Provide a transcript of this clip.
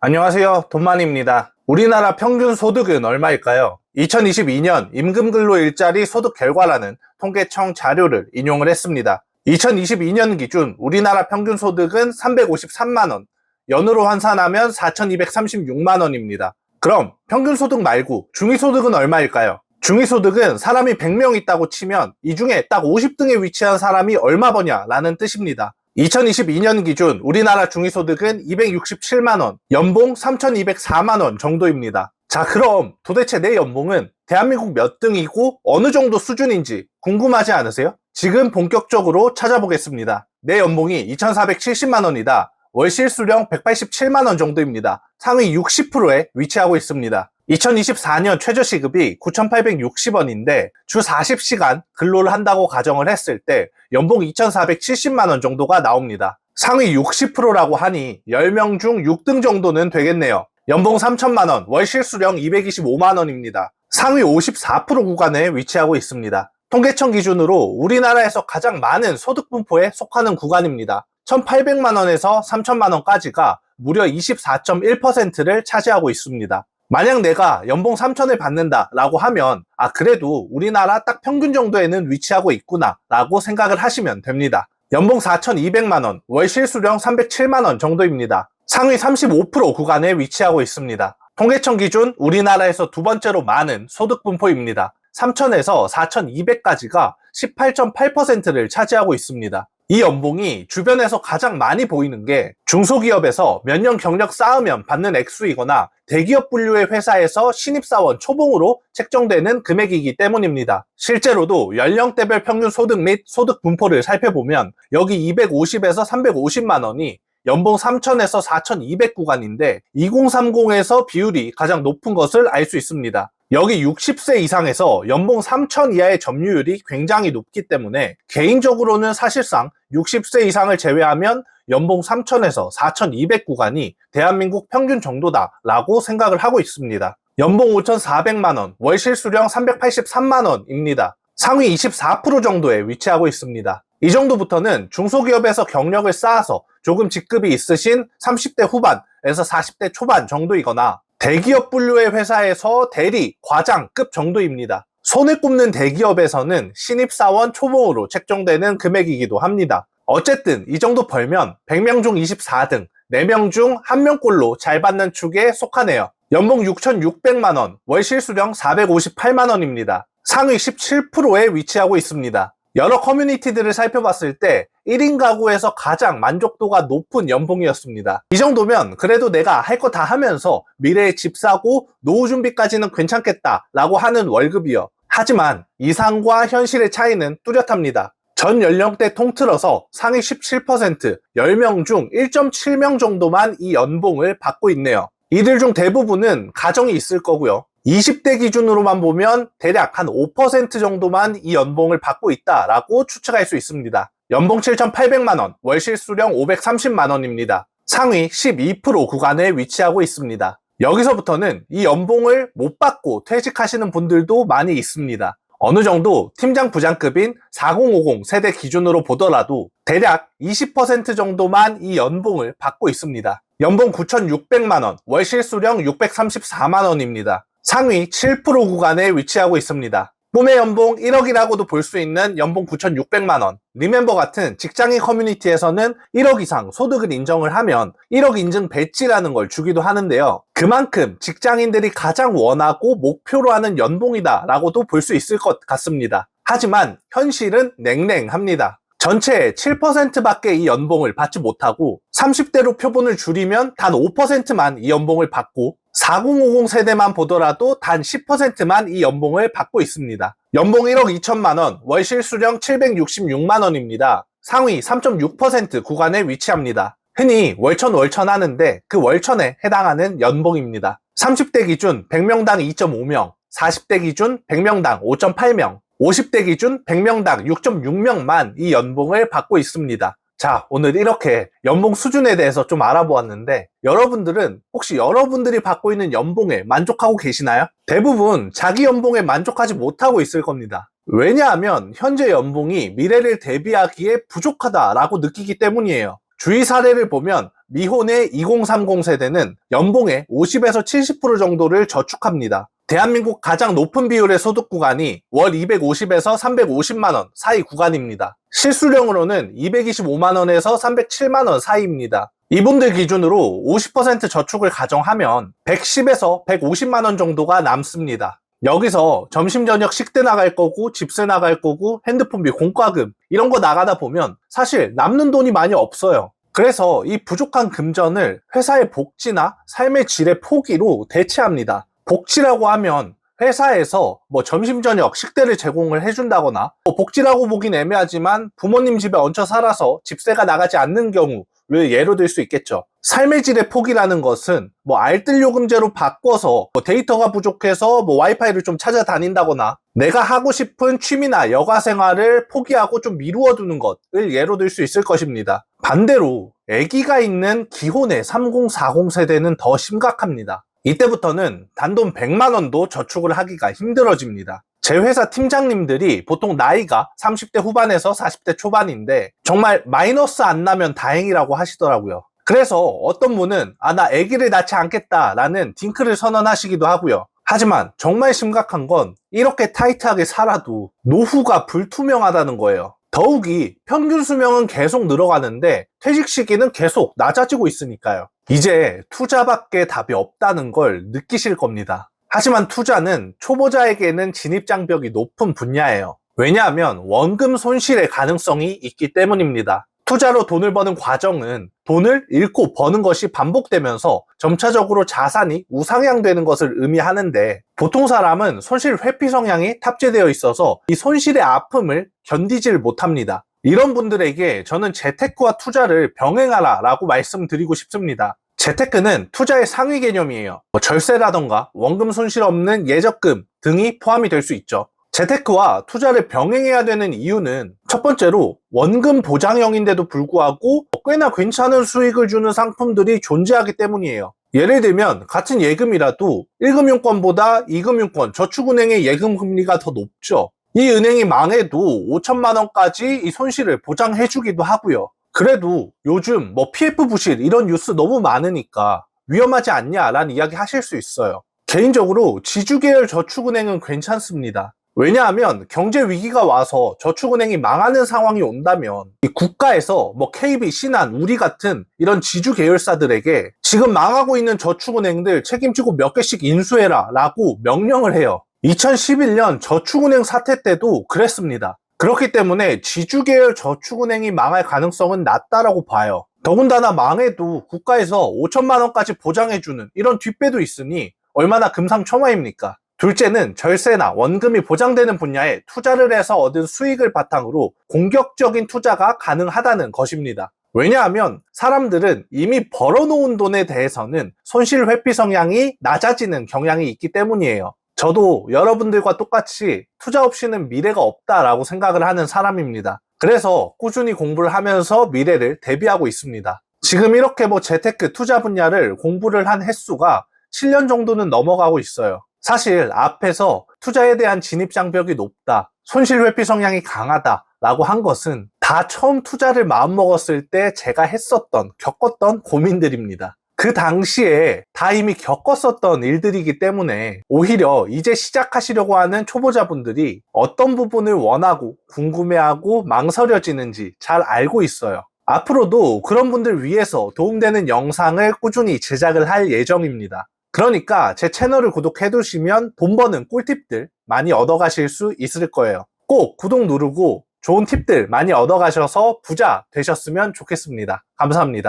안녕하세요. 돈만입니다. 우리나라 평균 소득은 얼마일까요? 2022년 임금근로 일자리 소득 결과라는 통계청 자료를 인용을 했습니다. 2022년 기준 우리나라 평균 소득은 353만원, 연으로 환산하면 4,236만원입니다. 그럼 평균 소득 말고 중위소득은 얼마일까요? 중위소득은 사람이 100명 있다고 치면 이 중에 딱 50등에 위치한 사람이 얼마 버냐라는 뜻입니다. 2022년 기준 우리나라 중위소득은 267만원, 연봉 3,204만원 정도입니다. 자, 그럼 도대체 내 연봉은 대한민국 몇 등이고 어느 정도 수준인지 궁금하지 않으세요? 지금 본격적으로 찾아보겠습니다. 내 연봉이 2,470만원이다. 월 실 수령 187만원 정도입니다. 상위 60%에 위치하고 있습니다. 2024년 최저시급이 9,860원인데 주 40시간 근로를 한다고 가정을 했을 때 연봉 2,470만원 정도가 나옵니다. 상위 60%라고 하니 10명 중 6등 정도는 되겠네요. 연봉 3천만원, 월 실 수령 225만원입니다. 상위 54% 구간에 위치하고 있습니다. 통계청 기준으로 우리나라에서 가장 많은 소득 분포에 속하는 구간입니다. 1,800만원에서 3천만원까지가 무려 24.1%를 차지하고 있습니다. 만약 내가 연봉 3천을 받는다 라고 하면 아 그래도 우리나라 딱 평균 정도에는 위치하고 있구나 라고 생각을 하시면 됩니다. 연봉 4,200만 원, 월 실 수령 307만 원 정도입니다. 상위 35% 구간에 위치하고 있습니다. 통계청 기준 우리나라에서 두 번째로 많은 소득 분포입니다. 3,000에서 4,200까지가 18.8%를 차지하고 있습니다. 이 연봉이 주변에서 가장 많이 보이는 게 중소기업에서 몇 년 경력 쌓으면 받는 액수이거나 대기업 분류의 회사에서 신입사원 초봉으로 책정되는 금액이기 때문입니다. 실제로도 연령대별 평균 소득 및 소득 분포를 살펴보면 여기 250에서 350만 원이 연봉 3,000에서 4,200 구간인데 2030에서 비율이 가장 높은 것을 알 수 있습니다. 여기 60세 이상에서 연봉 3천 이하의 점유율이 굉장히 높기 때문에 개인적으로는 사실상 60세 이상을 제외하면 연봉 3천에서 4,200 구간이 대한민국 평균 정도다라고 생각을 하고 있습니다. 연봉 5,400만원, 월실 수령 383만원입니다. 상위 24% 정도에 위치하고 있습니다. 이 정도부터는 중소기업에서 경력을 쌓아서 조금 직급이 있으신 30대 후반에서 40대 초반 정도이거나 대기업 분류의 회사에서 대리, 과장급 정도입니다. 손에 꼽는 대기업에서는 신입사원 초봉으로 책정되는 금액이기도 합니다. 어쨌든 이 정도 벌면 100명 중 24등, 4명 중 1명꼴로 잘 받는 축에 속하네요. 연봉 6,600만원, 월 실 수령 458만원입니다. 상위 17%에 위치하고 있습니다. 여러 커뮤니티들을 살펴봤을 때 1인 가구에서 가장 만족도가 높은 연봉이었습니다. 이 정도면 그래도 내가 할 거 다 하면서 미래에 집 사고 노후 준비까지는 괜찮겠다 라고 하는 월급이요. 하지만 이상과 현실의 차이는 뚜렷합니다. 전 연령대 통틀어서 상위 17%, 10명 중 1.7명 정도만 이 연봉을 받고 있네요. 이들 중 대부분은 가정이 있을 거고요. 20대 기준으로만 보면 대략 한 5% 정도만 이 연봉을 받고 있다라고 추측할 수 있습니다. 연봉 7,800만원, 월실 수령 530만원입니다. 상위 12% 구간에 위치하고 있습니다. 여기서부터는 이 연봉을 못 받고 퇴직하시는 분들도 많이 있습니다. 어느 정도 팀장 부장급인 4050 세대 기준으로 보더라도 대략 20% 정도만 이 연봉을 받고 있습니다. 연봉 9,600만원, 월실 수령 634만원입니다. 상위 7% 구간에 위치하고 있습니다. 꿈의 연봉 1억이라고도 볼 수 있는 연봉 9,600만원. 리멤버 같은 직장인 커뮤니티에서는 1억 이상 소득을 인정을 하면 1억 인증 배지라는 걸 주기도 하는데요. 그만큼 직장인들이 가장 원하고 목표로 하는 연봉이다라고도 볼 수 있을 것 같습니다. 하지만 현실은 냉랭합니다. 전체의 7%밖에 이 연봉을 받지 못하고 30대로 표본을 줄이면 단 5%만 이 연봉을 받고 4050 세대만 보더라도 단 10%만 이 연봉을 받고 있습니다. 연봉 1억 2천만 원, 월실 수령 766만 원입니다. 상위 3.6% 구간에 위치합니다. 흔히 월천 월천 하는데 그 월천에 해당하는 연봉입니다. 30대 기준 100명당 2.5명, 40대 기준 100명당 5.8명, 50대 기준 100명당 6.6명만 이 연봉을 받고 있습니다. 자, 오늘 이렇게 연봉 수준에 대해서 좀 알아보았는데, 여러분들은 혹시 여러분들이 받고 있는 연봉에 만족하고 계시나요? 대부분 자기 연봉에 만족하지 못하고 있을 겁니다. 왜냐하면 현재 연봉이 미래를 대비하기에 부족하다라고 느끼기 때문이에요. 주위 사례를 보면 미혼의 2030 세대는 연봉의 50에서 70% 정도를 저축합니다. 대한민국 가장 높은 비율의 소득 구간이 월 250에서 350만원 사이 구간입니다. 실수령으로는 225만원에서 307만원 사이입니다. 이분들 기준으로 50% 저축을 가정하면 110에서 150만원 정도가 남습니다. 여기서 점심 저녁 식대 나갈 거고 집세 나갈 거고 핸드폰비 공과금 이런 거 나가다 보면 사실 남는 돈이 많이 없어요. 그래서 이 부족한 금전을 회사의 복지나 삶의 질의 포기로 대체합니다. 복지라고 하면 회사에서 뭐 점심 저녁 식대를 제공을 해준다거나 뭐 복지라고 보긴 애매하지만 부모님 집에 얹혀 살아서 집세가 나가지 않는 경우를 예로 들 수 있겠죠. 삶의 질의 포기라는 것은 뭐 알뜰 요금제로 바꿔서 뭐 데이터가 부족해서 뭐 와이파이를 좀 찾아다닌다거나 내가 하고 싶은 취미나 여가 생활을 포기하고 좀 미루어 두는 것을 예로 들 수 있을 것입니다. 반대로 아기가 있는 기혼의 3040 세대는 더 심각합니다. 이때부터는 단돈 100만 원도 저축을 하기가 힘들어집니다. 제 회사 팀장님들이 보통 나이가 30대 후반에서 40대 초반인데 정말 마이너스 안 나면 다행이라고 하시더라고요. 그래서 어떤 분은 아 나 아기를 낳지 않겠다라는 딩크를 선언하시기도 하고요. 하지만 정말 심각한 건 이렇게 타이트하게 살아도 노후가 불투명하다는 거예요. 더욱이 평균 수명은 계속 늘어가는데 퇴직 시기는 계속 낮아지고 있으니까요. 이제 투자밖에 답이 없다는 걸 느끼실 겁니다. 하지만 투자는 초보자에게는 진입장벽이 높은 분야예요. 왜냐하면 원금 손실의 가능성이 있기 때문입니다. 투자로 돈을 버는 과정은 돈을 잃고 버는 것이 반복되면서 점차적으로 자산이 우상향되는 것을 의미하는데 보통 사람은 손실 회피 성향이 탑재되어 있어서 이 손실의 아픔을 견디질 못합니다. 이런 분들에게 저는 재테크와 투자를 병행하라 라고 말씀드리고 싶습니다. 재테크는 투자의 상위 개념이에요. 뭐 절세라던가 원금 손실 없는 예적금 등이 포함이 될 수 있죠. 재테크와 투자를 병행해야 되는 이유는 첫 번째로 원금 보장형인데도 불구하고 꽤나 괜찮은 수익을 주는 상품들이 존재하기 때문이에요. 예를 들면 같은 예금이라도 1금융권보다 2금융권 저축은행의 예금 금리가 더 높죠. 이 은행이 망해도 5천만 원까지 이 손실을 보장해 주기도 하고요. 그래도 요즘 뭐 PF 부실 이런 뉴스 너무 많으니까 위험하지 않냐라는 이야기 하실 수 있어요. 개인적으로 지주계열 저축은행은 괜찮습니다. 왜냐하면 경제 위기가 와서 저축은행이 망하는 상황이 온다면 이 국가에서 뭐 KB, 신한, 우리 같은 이런 지주 계열사들에게 지금 망하고 있는 저축은행들 책임지고 몇 개씩 인수해라 라고 명령을 해요. 2011년 저축은행 사태 때도 그랬습니다. 그렇기 때문에 지주 계열 저축은행이 망할 가능성은 낮다라고 봐요. 더군다나 망해도 국가에서 5천만 원까지 보장해주는 이런 뒷배도 있으니 얼마나 금상첨화입니까? 둘째는 절세나 원금이 보장되는 분야에 투자를 해서 얻은 수익을 바탕으로 공격적인 투자가 가능하다는 것입니다. 왜냐하면 사람들은 이미 벌어놓은 돈에 대해서는 손실 회피 성향이 낮아지는 경향이 있기 때문이에요. 저도 여러분들과 똑같이 투자 없이는 미래가 없다라고 생각을 하는 사람입니다. 그래서 꾸준히 공부를 하면서 미래를 대비하고 있습니다. 지금 이렇게 뭐 재테크 투자 분야를 공부를 한 횟수가 7년 정도는 넘어가고 있어요. 사실 앞에서 투자에 대한 진입 장벽이 높다, 손실 회피 성향이 강하다 라고 한 것은 다 처음 투자를 마음먹었을 때 제가 했었던, 겪었던 고민들입니다. 그 당시에 다 이미 겪었었던 일들이기 때문에 오히려 이제 시작하시려고 하는 초보자분들이 어떤 부분을 원하고 궁금해하고 망설여지는지 잘 알고 있어요. 앞으로도 그런 분들 위해서 도움되는 영상을 꾸준히 제작을 할 예정입니다. 그러니까 제 채널을 구독해 두시면 돈 버는 꿀팁들 많이 얻어 가실 수 있을 거예요. 꼭 구독 누르고 좋은 팁들 많이 얻어 가셔서 부자 되셨으면 좋겠습니다. 감사합니다.